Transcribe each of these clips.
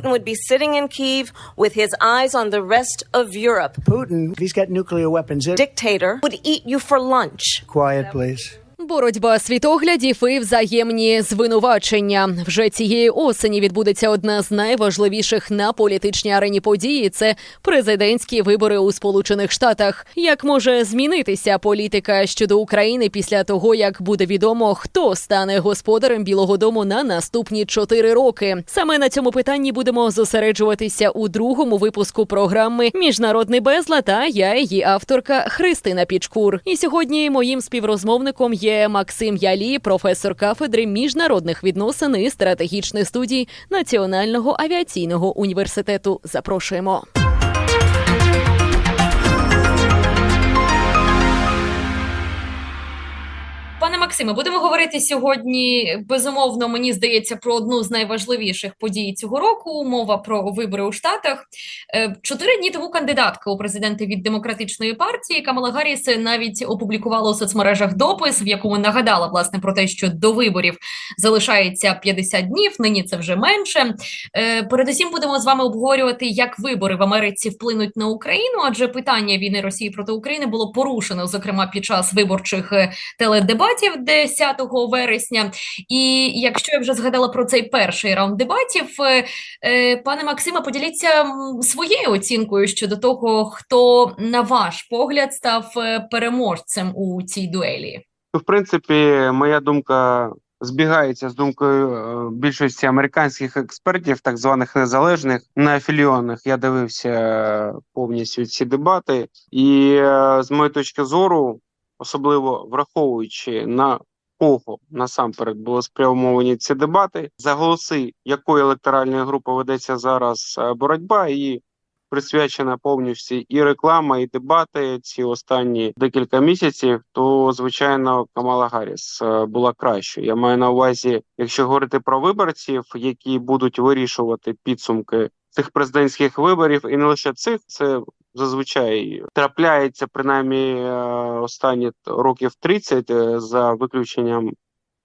Putin would be sitting in Kiev with his eyes on the rest of Europe. Putin, if he's got nuclear weapons, Dictator would eat you for lunch. quiet, please. Боротьба світоглядів і взаємні звинувачення. Вже цієї осені відбудеться одна з найважливіших на політичній арені події. Це президентські вибори у Сполучених Штатах. Як може змінитися політика щодо України після того, як буде відомо, хто стане господарем Білого Дому на наступні чотири роки? Саме на цьому питанні будемо зосереджуватися у другому випуску програми Міжнародний безлад. А я її авторка Христина Пічкур. І сьогодні моїм співрозмовником є Максим Ялі, професор кафедри міжнародних відносин і стратегічних студій Національного авіаційного університету. Запрошуємо. Пане Максиме, будемо говорити сьогодні. Безумовно, мені здається, про одну з найважливіших подій цього року. Мова про вибори у Штатах. Е, Чотири дні тому кандидатка у президенти від демократичної партії Камала Гарріс навіть опублікувала у соцмережах допис, в якому нагадала власне про те, що до виборів залишається 50 днів. Нині це вже менше. Е, Передусім будемо з вами обговорювати, як вибори в Америці вплинуть на Україну, адже питання війни Росії проти України було порушено, зокрема під час виборчих е, теледебатів 10 вересня. І якщо я вже згадала про цей перший раунд дебатів, е, е, пане Максиме, поділіться своєю оцінкою щодо того, хто на ваш погляд став е, переможцем у цій дуелі. Ну, в принципі, моя думка збігається з думкою більшості американських експертів, так званих незалежних, неафілійованих. Я дивився повністю ці дебати, і з моєї точки зору, особливо враховуючи на кого насамперед були спрямовані ці дебати, за голоси якої електоральної групи ведеться зараз е, боротьба і. Присвячена повністю і реклама, і дебати ці останні декілька місяців. То звичайно Камала Гарріс е, була кращою. Я маю на увазі, якщо говорити про виборців, які будуть вирішувати підсумки цих президентських виборів, і не лише цих, це зазвичай трапляється принаймні е, останні років 30, е, за виключенням,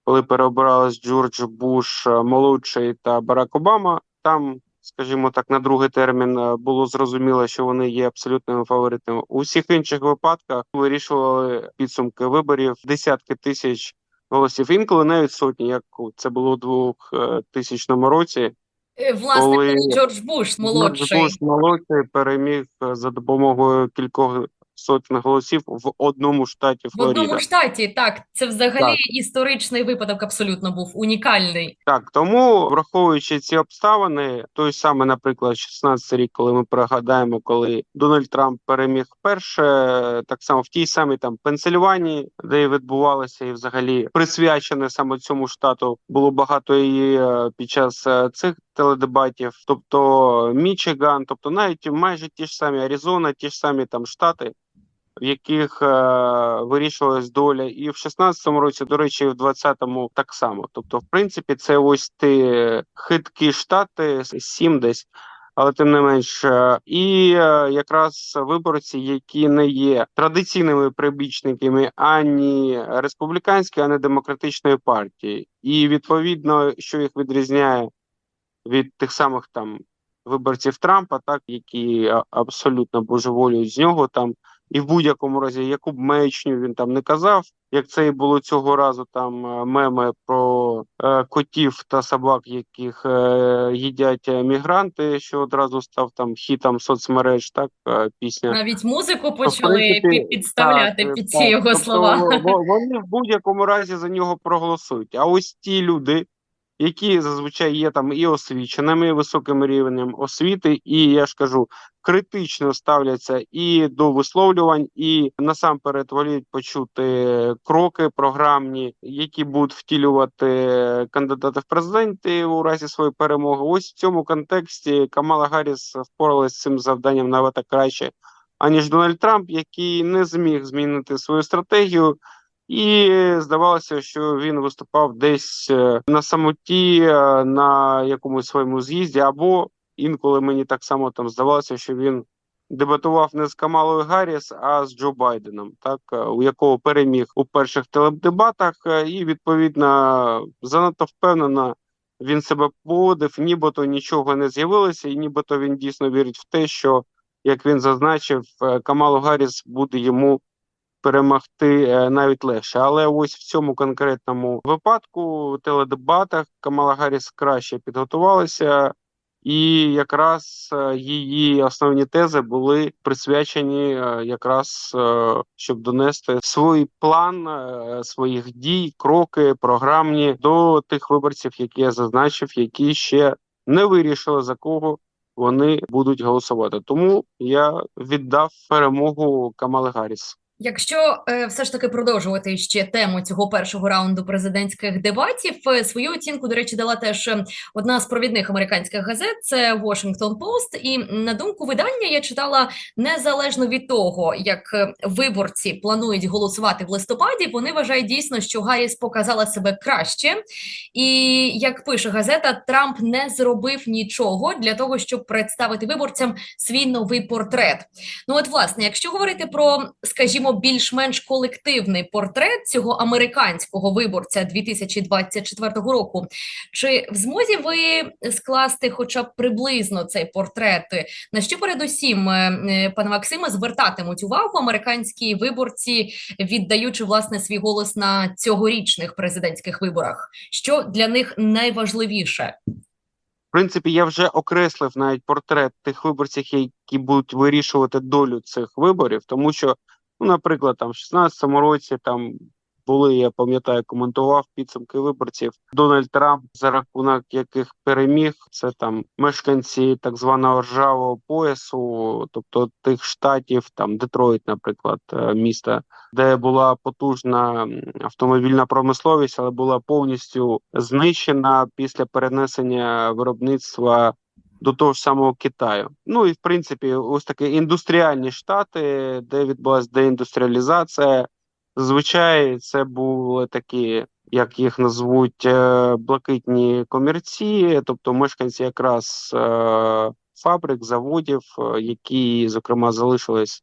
коли переобирались Джордж Буш е, молодший та Барак Обама. Там скажімо так, на другий термін було зрозуміло, що вони є абсолютними фаворитами. У всіх інших випадках вирішували підсумки виборів десятки тисяч голосів, інколи навіть сотні, як це було у 2000 році. Е, Власне, Коли- коли Джордж Буш молодший. Буш молодший переміг е, за допомогою кількох сотень голосів в одному штаті В Флорида. одному штаті, так, це взагалі Так. історичний випадок абсолютно був унікальний. Так, тому враховуючи ці обставини, той самий, наприклад, 16 рік, коли ми пригадаємо, коли Дональд Трамп переміг вперше, так само в тій самій там Пенсильванії, де і відбувалося, і взагалі присвячене саме цьому штату, було багато і е, під час е, цих теледебатів, тобто Мічиган, тобто навіть майже ті ж самі Аризона, ті ж самі там штати. В яких е, вирішувалась доля, і в 16-му році, до речі, і в 20-му так само. Тобто, в принципі, це ось ті хиткі штати, сім десь, але тим не менш, е, і е, якраз виборці, які не є традиційними прибічниками ані республіканської, ані демократичної партії, і відповідно, що їх відрізняє від тих самих там виборців Трампа, так які абсолютно божеволюють з нього там. І в будь-якому разі, яку б маячню він там не казав, як це і було цього разу, там е, меми про е, котів та собак, яких е, їдять е, мігранти, що одразу став там хітом соцмереж, так е, пісня. Навіть музику почали принципі, підставляти так, під так. ці його Тобто, слова. во- Вони в будь-якому разі за нього проголосують. А ось ті люди, які зазвичай є там і освіченими, і високим рівнем освіти, і я ж кажу, критично ставляться і до висловлювань, і насамперед воліють почути кроки програмні, які будуть втілювати кандидати в президенти у разі своєї перемоги. Ось в цьому контексті Камала Гарріс впоралась з цим завданням набагато краще, аніж Дональд Трамп, який не зміг змінити свою стратегію. І здавалося, що він виступав десь е, на самоті е, на якомусь своєму з'їзді, або інколи мені так само там здавалося, що він дебатував не з Камалою Гарріс, а з Джо Байденом, так е, у якого переміг у перших теледебатах, і відповідно занадто впевнено він себе поводив, нібито нічого не з'явилося, і нібито він дійсно вірить в те, що, як він зазначив, Камалу Гарріс буде йому перемогти е, навіть легше. Але ось в цьому конкретному випадку, в теледебатах, Камала Гарріс краще підготувалася, і якраз е, її основні тези були присвячені е, якраз щоб донести свій план своїх дій, кроки програмні до тих виборців, які я зазначив, які ще не вирішили за кого вони будуть голосувати. Тому я віддав перемогу Камали Гарріс. Якщо е, все ж таки продовжувати ще тему цього першого раунду президентських дебатів, е, свою оцінку, до речі, дала теж е, одна з провідних американських газет, це Washington Post. І на думку видання я читала незалежно від того, як виборці планують голосувати в листопаді, вони вважають дійсно, що Гарріс показала себе краще. І як пише газета, Трамп не зробив нічого для того, щоб представити виборцям свій новий портрет. Ну, от, власне, якщо говорити про, скажімо, більш-менш колективний портрет цього американського виборця 2024 року, чи в змозі ви скласти хоча б приблизно цей портрет? На що передусім, е, е, пане Максиме, звертатимуть увагу американські виборці, віддаючи власне свій голос на цьогорічних президентських виборах? Що для них найважливіше? В принципі, я вже окреслив навіть портрет тих виборців, які будуть вирішувати долю цих виборів, тому що, ну, наприклад, там в 16-му році там були, я пам'ятаю, коментував підсумки виборців. Дональд Трамп, за рахунок яких переміг, це там мешканці так званого ржавого поясу, тобто тих штатів, там Детройт, наприклад, е, міста, де була потужна автомобільна промисловість, але була повністю знищена після перенесення виробництва до того ж самого Китаю. Ну і в принципі, ось такі індустріальні штати, де відбулася деіндустріалізація. Зазвичай це були такі, як їх назвуть, е, блакитні комірці, тобто мешканці якраз е, фабрик, заводів, е, які, зокрема, залишились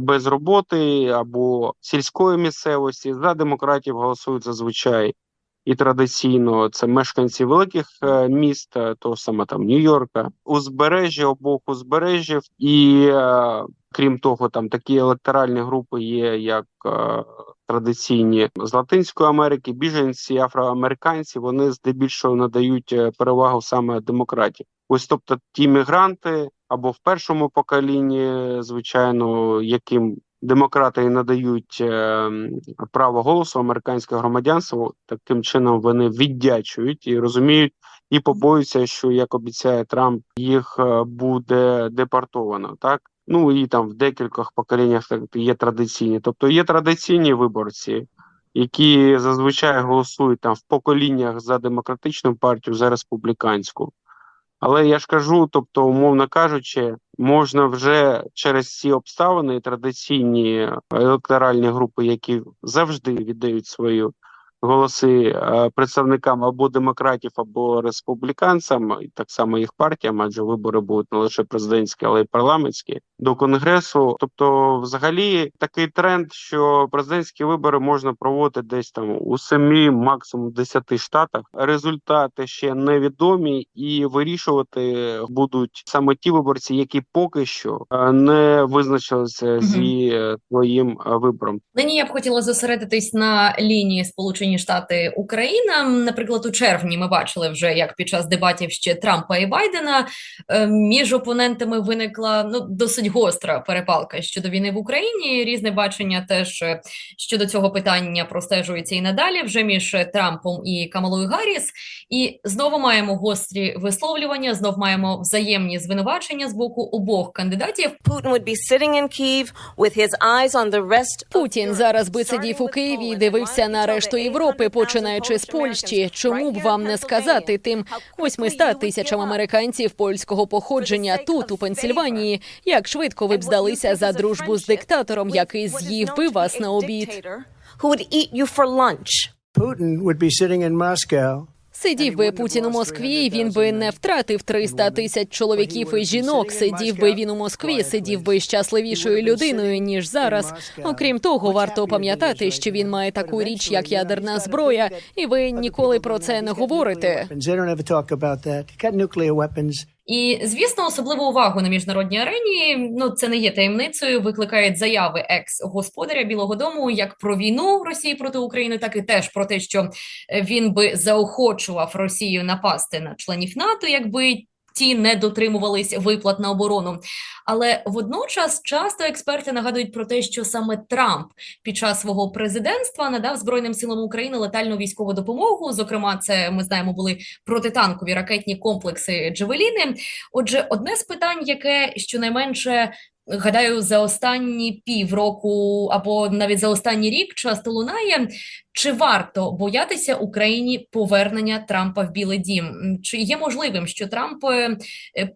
без роботи або сільської місцевості. За демократів голосують зазвичай і традиційно це мешканці великих е, міст, е, того саме там Нью-Йорка, узбережжя обох узбережжів, і е, крім того, там такі електоральні групи є, як традиційні з Латинської Америки, біженці, афроамериканці. Вони здебільшого надають перевагу саме демократії. Ось, тобто, ті мігранти або в першому поколінні, звичайно, яким демократи надають е, право голосу американське громадянство, таким чином вони віддячують і розуміють і побоюються, що як обіцяє Трамп, їх е, буде депортовано. Так ну і там в декількох поколіннях так є традиційні, тобто є традиційні виборці. Які зазвичай голосують там в поколіннях за демократичну партію, за республіканську. Але я ж кажу, тобто, умовно кажучи, можна вже через ці обставини традиційні електоральні групи, які завжди віддають свою голоси е, представникам або демократів, або республіканцям, і так само їх партіям, адже вибори будуть не лише президентські, але й парламентські до конгресу. Тобто, взагалі, такий тренд, що президентські вибори можна проводити десь там у семи, максимум десяти штатах. Результати ще невідомі, і вирішувати будуть саме ті виборці, які поки що е, не визначилися зі своїм е, вибором. Нині я б хотіла зосередитись на лінії Сполучені Штати Україна. Наприклад, у червні ми бачили вже, як під час дебатів ще Трампа і Байдена е, між опонентами виникла ну досить гостра перепалка щодо війни в Україні. Різне бачення теж е, щодо цього питання простежується і надалі, вже між Трампом і Камалою Гарріс. І знову маємо гострі висловлювання, знов маємо взаємні звинувачення з боку обох кандидатів. Путін зараз би сидів у Києві і дивився на решту Європи, починаючи з Польщі. Чому б вам не сказати тим 800 тисячам американців польського походження тут, у Пенсільванії, як швидко ви б здалися за дружбу з диктатором, який з'їв би вас на обід? Putin would be sitting in Moscow Сидів би Путін у Москві, він би не втратив 300 тисяч чоловіків і жінок. Сидів би він у Москві, сидів би щасливішою людиною ніж зараз. Окрім того, варто пам'ятати, що він має таку річ, як ядерна зброя, і ви ніколи про це не говорите. І звісно, особливу увагу на міжнародній арені. Ну це не є таємницею. Викликають заяви екс-господаря Білого Дому як про війну Росії проти України, так і теж про те, що е, він би заохочував Росію напасти на членів НАТО, якби ті не дотримувались виплат на оборону. Але водночас часто експерти нагадують про те, що саме Трамп під час свого президентства надав Збройним силам України летальну військову допомогу. Зокрема, це ми знаємо були протитанкові ракетні комплекси Джевеліни. Отже, одне з питань, яке щонайменше гадаю, за останні півроку або навіть за останній рік часто лунає. Чи варто боятися Україні повернення Трампа в Білий Дім? Чи є можливим, що Трамп е,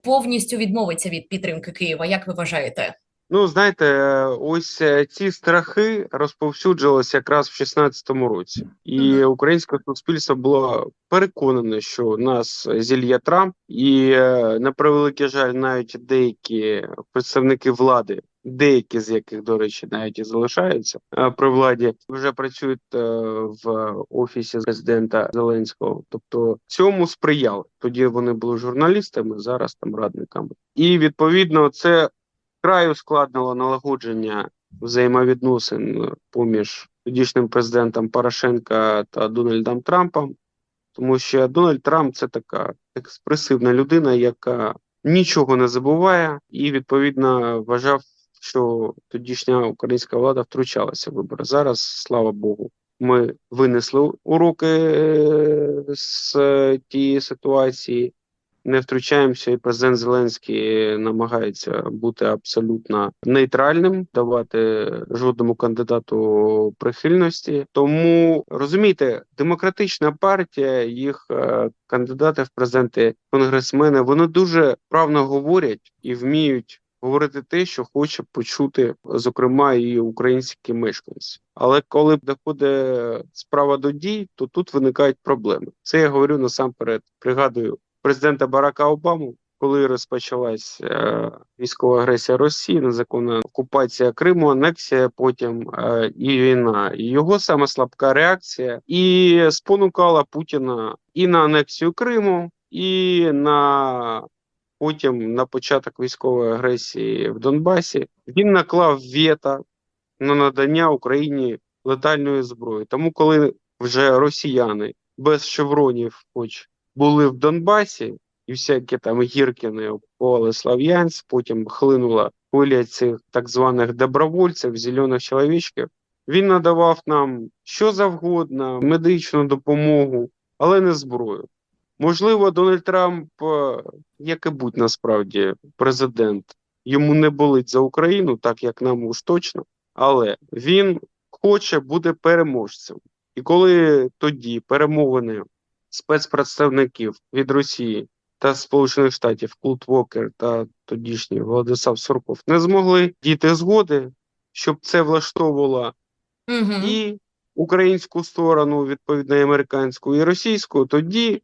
повністю відмовиться від підтримки Києва? Як ви вважаєте? Ну, знаєте, ось е, ці страхи розповсюджилися якраз в 16-му році, і українське суспільство було переконане, що нас зільє Трамп, і е, на превеликий жаль, навіть деякі представники влади, деякі з яких, до речі, навіть і залишаються е, при владі, вже працюють в офісі президента Зеленського. Тобто цьому сприяли. Тоді вони були журналістами, зараз там радниками, і відповідно це вкрай ускладнило налагодження взаємовідносин поміж тодішнім президентом Порошенка та Дональдом Трампом, тому що Дональд Трамп це така експресивна людина, яка нічого не забуває, і відповідно вважав, що тодішня українська влада втручалася в вибори. Зараз, слава Богу, ми винесли уроки е, з тієї ситуації не втручаємося, і президент Зеленський намагається бути абсолютно нейтральним, давати жодному кандидату прихильності. Тому розумієте, демократична партія, їх е, кандидати в президенти, конгресмени, вони дуже правно говорять і вміють. Говорити те, що хоче почути, зокрема, і українські мешканці. Але коли доходить справа до дій, то тут виникають проблеми. Це я говорю насамперед. Пригадую президента Барака Обаму, коли розпочалась е, військова агресія Росії, незаконна окупація Криму, анексія, потім е, і війна. І його саме слабка реакція і спонукала Путіна і на анексію Криму, і на потім на початок військової агресії в Донбасі. Він наклав вето на надання Україні летальної зброї. Тому, коли вже росіяни без шевронів, хоч були в Донбасі, і всякі там Гіркіни окупували Слав'янськ, потім хлинула хвиля цих так званих добровольців, зелених чоловічків. Він надавав нам що завгодно, медичну допомогу, але не зброю. Можливо, Дональд Трамп, е, як і будь насправді президент, йому не болить за Україну, так як нам уж точно, але він хоче бути переможцем. І коли тоді перемовини спецпредставників від Росії та Сполучених Штатів Култ Вокер та тодішній Владислав Сурков не змогли дійти згоди, щоб це влаштовувало Угу. і українську сторону, відповідно, і американську, і російську, тоді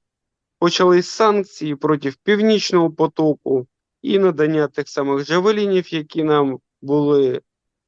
почались санкції проти Північного потоку і надання тих самих джавелінів, які нам були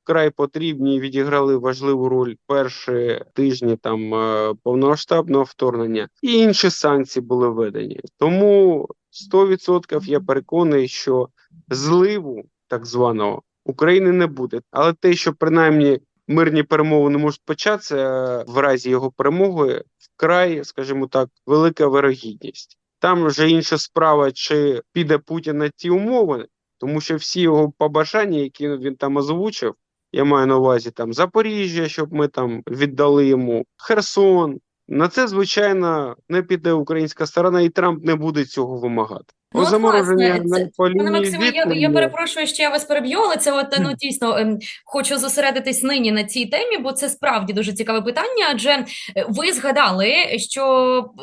вкрай потрібні відіграли важливу роль перші тижні там е, повномасштабного вторгнення, і інші санкції були введені. Тому 100% я переконаний, що зливу так званого України не буде. Але те, що принаймні мирні перемовини можуть початися е, в разі його перемоги, вкрай, скажімо так, велика вирогідність. Там вже інша справа, чи піде Путін на ті умови, тому що всі його побажання, які він там озвучив, я маю на увазі там Запоріжжя, щоб ми там віддали йому Херсон. На це, звичайно, не піде українська сторона, і Трамп не буде цього вимагати. Ну, от, замороження власне, це- на по Пане лінії Максиме, я, я перепрошую, що я вас переб'ю, але це от, ну, дійсно ем, хочу зосередитись нині на цій темі, бо це справді дуже цікаве питання. Адже е, ви згадали, що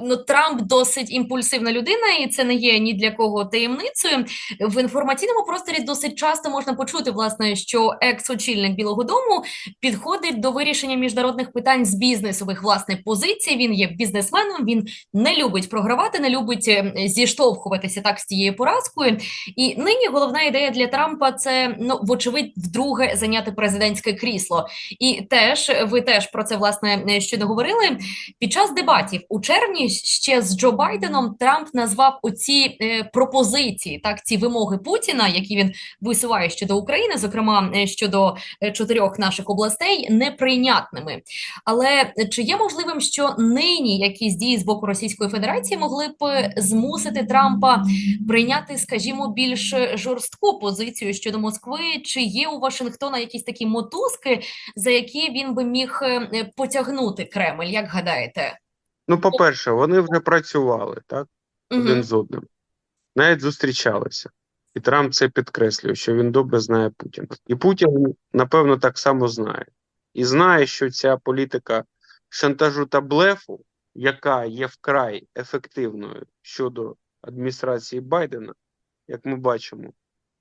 ну, Трамп досить імпульсивна людина, і це не є ні для кого таємницею. В інформаційному просторі досить часто можна почути, власне, що екс-очільник Білого Дому підходить до вирішення міжнародних питань з бізнесових власне позицій. Він є бізнесменом, він не любить програвати, не любить е, зіштовхуватися так з тією поразкою. І нині головна ідея для Трампа це ну вочевидь вдруге зайняти президентське крісло. І теж ви теж про це власне щойно говорили. Під час дебатів у червні ще з Джо Байденом Трамп назвав оці е, пропозиції, так ці вимоги Путіна, які він висуває щодо України, зокрема е, щодо е, чотирьох наших областей, неприйнятними. Але чи є можливим, що нині якісь дії з боку Російської Федерації могли б змусити Трампа прийняти, скажімо, більш жорстку позицію щодо Москви? Чи є у Вашингтона якісь такі мотузки, за які він би міг е, потягнути Кремль? Як гадаєте? Ну, по-перше, вони вже працювали, так? один Мгм. з одним. Навіть зустрічалися. І Трамп це підкреслює, що він добре знає Путіна. І Путін, напевно, так само знає. І знає, що ця політика шантажу та блефу, яка є вкрай ефективною щодо адміністрації Байдена, як ми бачимо,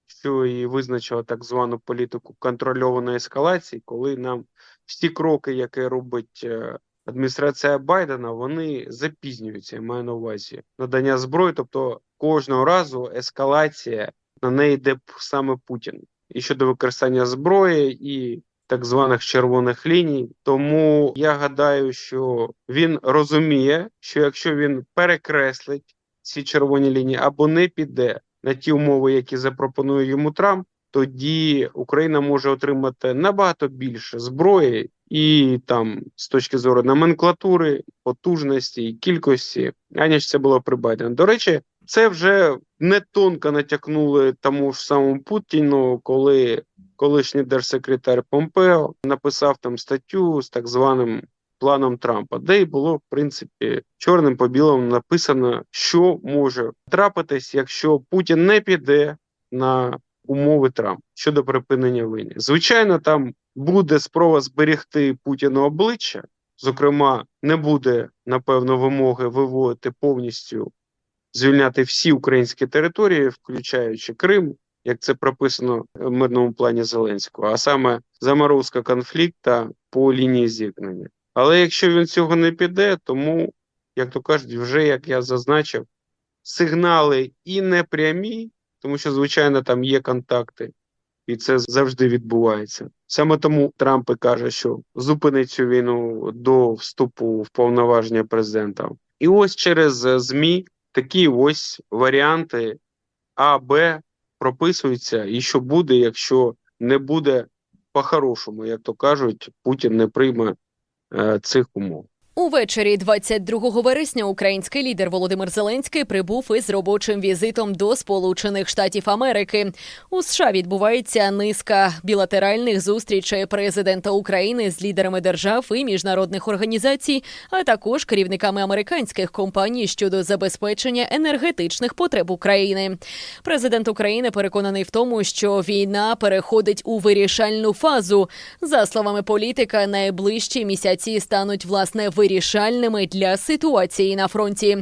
що і визначила так звану політику контрольованої ескалації, коли нам всі кроки, які робить е, адміністрація Байдена, вони запізнюються, я маю на увазі надання зброї, тобто кожного разу ескалація на неї йде саме Путін. І щодо використання зброї, і так званих червоних ліній. Тому я гадаю, що він розуміє, що якщо він перекреслить ці червоні лінії або не піде на ті умови, які запропонує йому Трамп, тоді Україна може отримати набагато більше зброї і там з точки зору номенклатури, потужності і кількості, аніж це було при Байдені. До речі, це вже не тонко натякнули тому ж самому Путіну, коли колишній держсекретар Помпео написав там статтю з так званим планом Трампа, де й було в принципі чорним по білому написано, що може трапитись, якщо Путін не піде на умови Трампа щодо припинення війни. Звичайно, там буде спроба зберегти Путіну обличчя. Зокрема, не буде напевно вимоги виводити повністю звільняти всі українські території, включаючи Крим, як це прописано в мирному плані Зеленського, а саме заморозка конфлікту по лінії зіткнення. Але якщо він цього не піде, тому, як то кажуть, вже як я зазначив, сигнали і непрямі, тому що, звичайно, там є контакти, і це завжди відбувається. Саме тому Трамп і каже, що зупинить цю війну до вступу в повноваження президента. І ось через е, ЗМІ такі ось варіанти А, Б прописуються, і що буде, якщо не буде по-хорошому, як то кажуть, Путін не прийме цих умов. Увечері 22 вересня український лідер Володимир Зеленський прибув із робочим візитом до Сполучених Штатів Америки. У США відбувається низка білатеральних зустрічей президента України з лідерами держав і міжнародних організацій, а також керівниками американських компаній щодо забезпечення енергетичних потреб України. Президент України переконаний в тому, що війна переходить у вирішальну фазу. За словами політика, найближчі місяці стануть власне вирішальними для ситуації на фронті.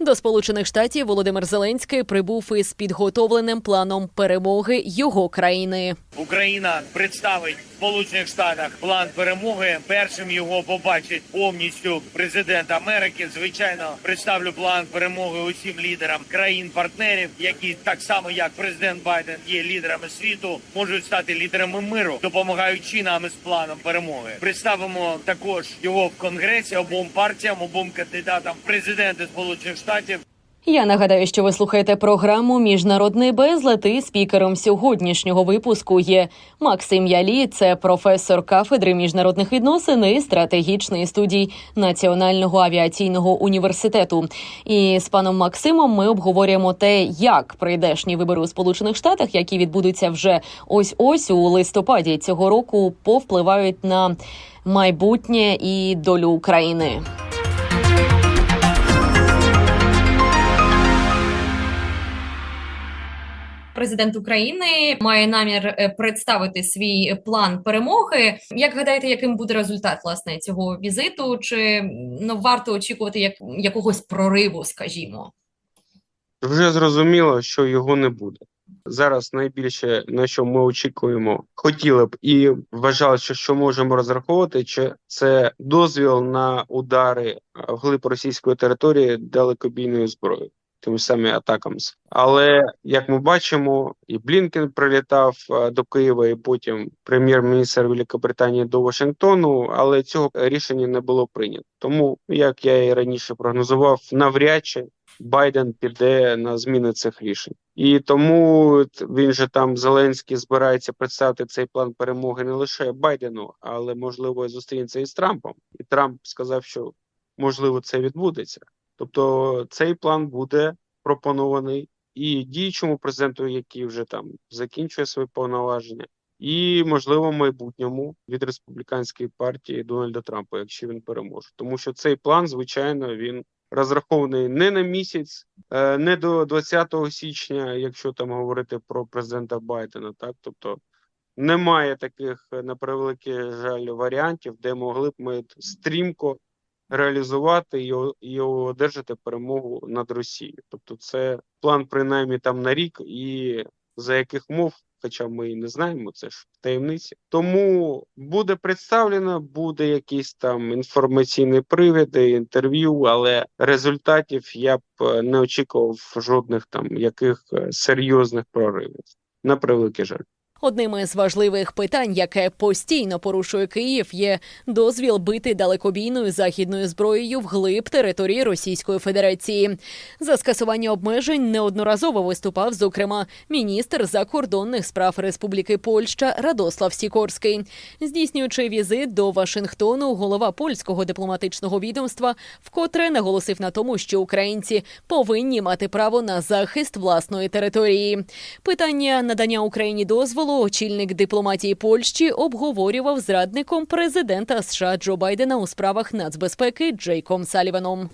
До Сполучених Штатів Володимир Зеленський прибув із підготовленим планом перемоги його країни. Україна представить в Сполучених Штатах план перемоги. Першим його побачить повністю президент Америки. Звичайно, представлю план перемоги усім лідерам країн-партнерів, які так само як президент Байден є лідерами світу, можуть стати лідерами миру, допомагаючи нам із планом перемоги. Представимо також його в конгресі обом партіям, обом кандидатам в президенти Сполучених Штатів. Я нагадаю, що ви слухаєте програму Міжнародний безлад і спікером сьогоднішнього випуску є Максим Ялі, це професор кафедри міжнародних відносин і стратегічної студії Національного авіаційного університету. І з паном Максимом ми обговорюємо те, як прийдешні вибори у Сполучених Штатах, які відбудуться вже ось ось у листопаді цього року, повпливають на майбутнє і долю України. Президент України має намір е, представити свій план перемоги. Як гадаєте, яким буде результат власне цього візиту? Чи ну варто очікувати як якогось прориву, скажімо? Вже зрозуміло, що його не буде. Зараз найбільше на що ми очікуємо, хотіли б і вважали, що, що можемо розраховувати, чи це дозвіл на удари а, вглиб російської території далекобійною зброєю, тими самі атакамс. Але як ми бачимо, і Блінкен прилітав до Києва, і потім прем'єр-міністр Великобританії до Вашингтону, але цього рішення не було прийнято. Тому, як я і раніше прогнозував, навряд чи Байден піде на зміни цих рішень, і тому він же там Зеленський збирається представити цей план перемоги не лише Байдену, але можливо і зустрінеться із Трампом. І Трамп сказав, що можливо це відбудеться. Тобто цей план буде пропонований і діючому президенту, який вже там закінчує свої повноваження, і можливо майбутньому від республіканської партії Дональда Трампа, якщо він переможе, тому що цей план, звичайно, він розрахований не на місяць, е, не до 20 січня, якщо там говорити про президента Байдена, так? Тобто немає таких на превеликий жаль варіантів, де могли б ми стрімко реалізувати і, і одержати перемогу над Росією. Тобто, це план принаймні там на рік, і за яких мов, хоча ми і не знаємо, це ж таємниці. Тому буде представлено, буде якісь там інформаційні привіди, інтерв'ю, але результатів я б е, не очікував жодних там яких е, серйозних проривів. На превеликий жаль. Одним із важливих питань, яке постійно порушує Київ, є дозвіл бити далекобійною західною зброєю вглиб території Російської Федерації. За скасування обмежень неодноразово виступав, зокрема, міністр закордонних справ Республіки Польща Радослав Сікорський. Здійснюючи візит до Вашингтону, голова польського дипломатичного відомства вкотре наголосив на тому, що українці повинні мати право на захист власної території. Питання надання Україні дозволу очільник дипломатії Польщі обговорював з радником президента США Джо Байдена у справах нацбезпеки Джейком Саліваном.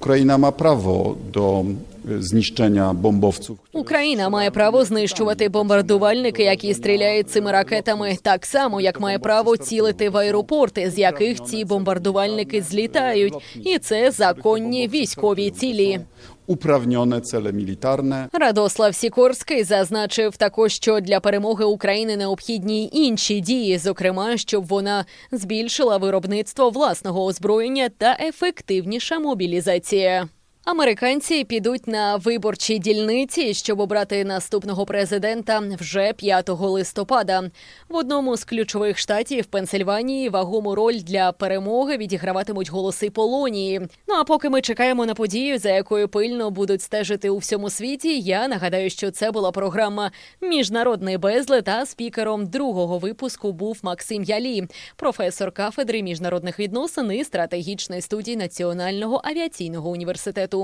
Ma prawo do e, zniszczenia bombowców. które Україна має право знищувати бомбардувальники, які стріляють цими ракетами, так само як має право цілити в аеропорти, з яких ці бомбардувальники злітають, і це законні військові цілі. Uprawnione cele мілітарне Радослав Сікорський зазначив також, що для перемоги України необхідні й інші дії, зокрема, щоб вона збільшила виробництво власного озброєння та ефективніша мобілізація. Американці підуть на виборчі дільниці, щоб обрати наступного президента вже 5 листопада. В одному з ключових штатів Пенсильванії вагому роль для перемоги відіграватимуть голоси Полонії. Ну а поки ми чекаємо на подію, за якою пильно будуть стежити у всьому світі, я нагадаю, що це була програма Міжнародний безлад, а спікером другого випуску був Максим Ялі, професор кафедри міжнародних відносин і стратегічної студії Національного авіаційного університету.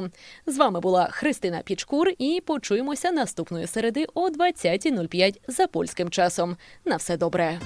З вами була Христина Пічкур, і почуємося наступної середи о 20.05 за польським часом. На все добре.